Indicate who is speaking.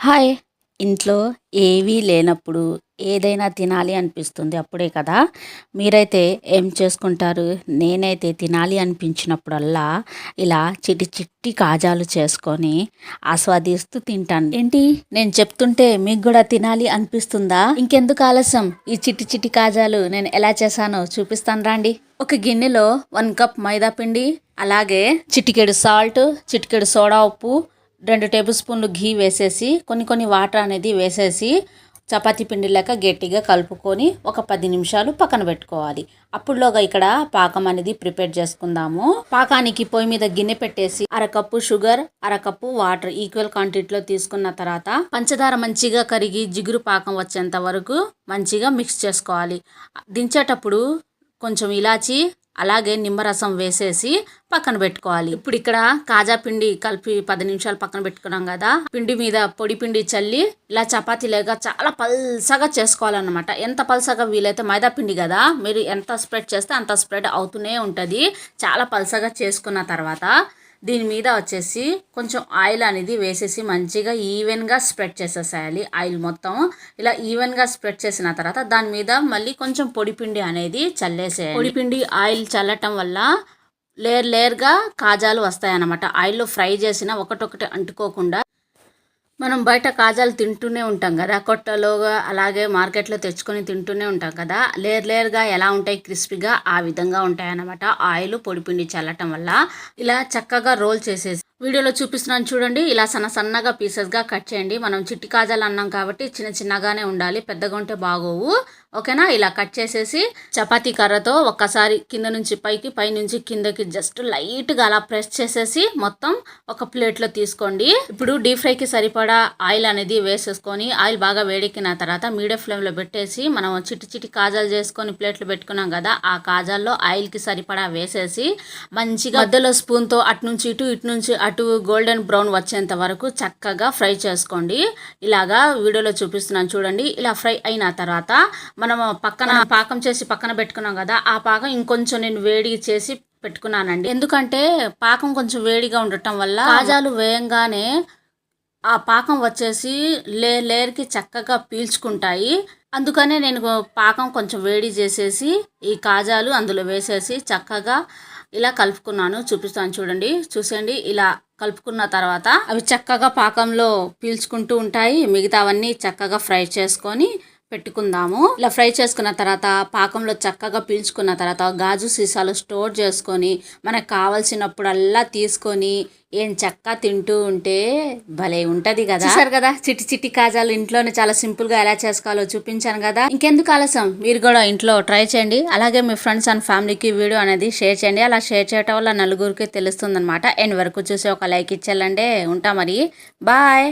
Speaker 1: Hi. ఇంట్లో ఏవీ లేనప్పుడు ఏదైనా తినాలి అనిపిస్తుంది అప్పుడే కదా. మీరైతే ఏం చేసుకుంటారు? నేనైతే తినాలి అనిపించినప్పుడల్లా ఇలా చిటి చిట్టి కాజాలు చేసుకొని ఆస్వాదిస్తూ తింటాను. ఏంటి? నేను చెప్తుంటే మీకు కూడా తినాలి అనిపిస్తుందా? ఇంకెందుకు ఆలస్యం? ఈ చిట్టి చిట్టి కాజాలు నేను ఎలా చేశానో చూపిస్తాను రండి. ఒక గిన్నెలో వన్ కప్ మైదా పిండి అలాగే చిటికెడు సాల్ట్ చిటికెడు సోడా ఉప్పు రెండు టేబుల్ స్పూన్లు ఘీ వేసేసి కొన్ని కొన్ని వాటర్ అనేది వేసేసి చపాతీ పిండి లెక్క గట్టిగా కలుపుకొని ఒక పది నిమిషాలు పక్కన పెట్టుకోవాలి. అప్పుడులోగా ఇక్కడ పాకం అనేది ప్రిపేర్ చేసుకుందాము. పాకానికి పొయ్యి మీద గిన్నె పెట్టేసి అరకప్పు షుగర్ అరకప్పు వాటర్ ఈక్వల్ క్వాంటిటీలో తీసుకున్న తర్వాత పంచదార మంచిగా కరిగి జిగురు పాకం వచ్చేంత వరకు మంచిగా మిక్స్ చేసుకోవాలి. దించేటప్పుడు కొంచెం ఇలాచి అలాగే నిమ్మరసం వేసేసి పక్కన పెట్టుకోవాలి. ఇప్పుడు ఇక్కడ కాజా పిండి కలిపి పది నిమిషాలు పక్కన పెట్టుకున్నాం కదా. పిండి మీద పొడి పిండి చల్లి ఇలా చపాతీ లేక చాలా పల్సగా చేసుకోవాలన్నమాట. ఎంత పల్సగా వీలైతే మైదా పిండి కదా మీరు ఎంత స్ప్రెడ్ చేస్తే అంత స్ప్రెడ్ అవుతూనే ఉంటుంది. చాలా పల్సగా చేసుకున్న తర్వాత దీని మీద వచ్చేసి కొంచెం ఆయిల్ అనేది వేసేసి మంచిగా ఈవెన్గా స్ప్రెడ్ చేసేసేయాలి ఆయిల్ మొత్తం. ఇలా ఈవెన్గా స్ప్రెడ్ చేసిన తర్వాత దాని మీద మళ్ళీ కొంచెం పొడిపిండి అనేది చల్లేసేయాలి. పొడిపిండి ఆయిల్ చల్లటం వల్ల లేయర్ లేయర్గా కాజాలు వస్తాయన్నమాట. ఆయిల్లో ఫ్రై చేసిన ఒకటొకటి అంటుకోకుండా మనం బయట కాజాలు తింటూనే ఉంటాం కదా కొట్టలోగా అలాగే మార్కెట్లో తెచ్చుకొని తింటూనే ఉంటాం కదా లేర్ లేర్గా ఎలా ఉంటాయి క్రిస్పీగా ఆ విధంగా ఉంటాయి అన్నమాట ఆయిల్ పొడిపిండి చల్లటం వల్ల ఇలా చక్కగా రోల్ చేసేసి వీడియోలో చూపిస్తున్నాను చూడండి. ఇలా సన్న సన్నగా పీసెస్గా కట్ చేయండి. మనం చిట్టి కాజాలు అన్నాం కాబట్టి చిన్న చిన్నగానే ఉండాలి. పెద్దగా ఉంటే బాగోవు. ఓకేనా? ఇలా కట్ చేసేసి చపాతీ కర్రతో ఒక్కసారి కింద నుంచి పైకి పై నుంచి కిందకి జస్ట్ లైట్గా అలా ప్రెస్ చేసేసి మొత్తం ఒక ప్లేట్లో తీసుకోండి. ఇప్పుడు డీప్ ఫ్రైకి సరిపడా ఆయిల్ అనేది వేసేసుకొని ఆయిల్ బాగా వేడెక్కిన తర్వాత మీడియం ఫ్లేమ్లో పెట్టేసి మనం చిట్టి చిట్టి కాజాలు చేసుకొని ప్లేట్లు పెట్టుకున్నాం కదా ఆ కాజాల్లో ఆయిల్కి సరిపడా వేసేసి మంచిగా మధ్యలో స్పూన్తో అటు నుంచి ఇటు ఇటు నుంచి అటు గోల్డెన్ బ్రౌన్ వచ్చేంత వరకు చక్కగా ఫ్రై చేసుకోండి. ఇలాగా వీడియోలో చూపిస్తున్నాను చూడండి. ఇలా ఫ్రై అయిన తర్వాత మనం పక్కన పాకం చేసి పక్కన పెట్టుకున్నాం కదా ఆ పాకం ఇంకొంచెం నేను వేడి చేసి పెట్టుకున్నానండి. ఎందుకంటే పాకం కొంచెం వేడిగా ఉండటం వల్ల కాజాలు వేయంగానే ఆ పాకం వచ్చేసి లే లేయర్కి చక్కగా పీల్చుకుంటాయి. అందుకనే నేను పాకం కొంచెం వేడి చేసేసి ఈ కాజాలు అందులో వేసేసి చక్కగా ఇలా కలుపుకున్నాను చూపిస్తాను చూడండి. చూసేయండి ఇలా కలుపుకున్న తర్వాత అవి చక్కగా పాకంలో పీల్చుకుంటూ ఉంటాయి. మిగతావన్నీ చక్కగా ఫ్రై చేసుకొని పెట్టుకుందాము. ఇలా ఫ్రై చేసుకున్న తర్వాత పాకంలో చక్కగా పీల్చుకున్న తర్వాత గాజు సీసాలు స్టోర్ చేసుకొని మనకు కావలసినప్పుడల్లా తీసుకొని ఏం చక్క తింటూ ఉంటే భలే ఉంటది కదా. చూసారు కదా చిట్టి చిట్టి కాజాలు ఇంట్లోనే చాలా సింపుల్గా ఎలా చేసుకోవాలో చూపించాను కదా. ఇంకెందుకు ఆలస్యం? మీరు కూడా ఇంట్లో ట్రై చేయండి. అలాగే మీ ఫ్రెండ్స్ అండ్ ఫ్యామిలీకి వీడియో అనేది షేర్ చేయండి. అలా షేర్ చేయటం వల్ల నలుగురికి తెలుస్తుంది అనమాట ఎండ్ వరకు చూసి ఒక లైక్ ఇచ్చేయాలండి ఉంటా మరి. బాయ్.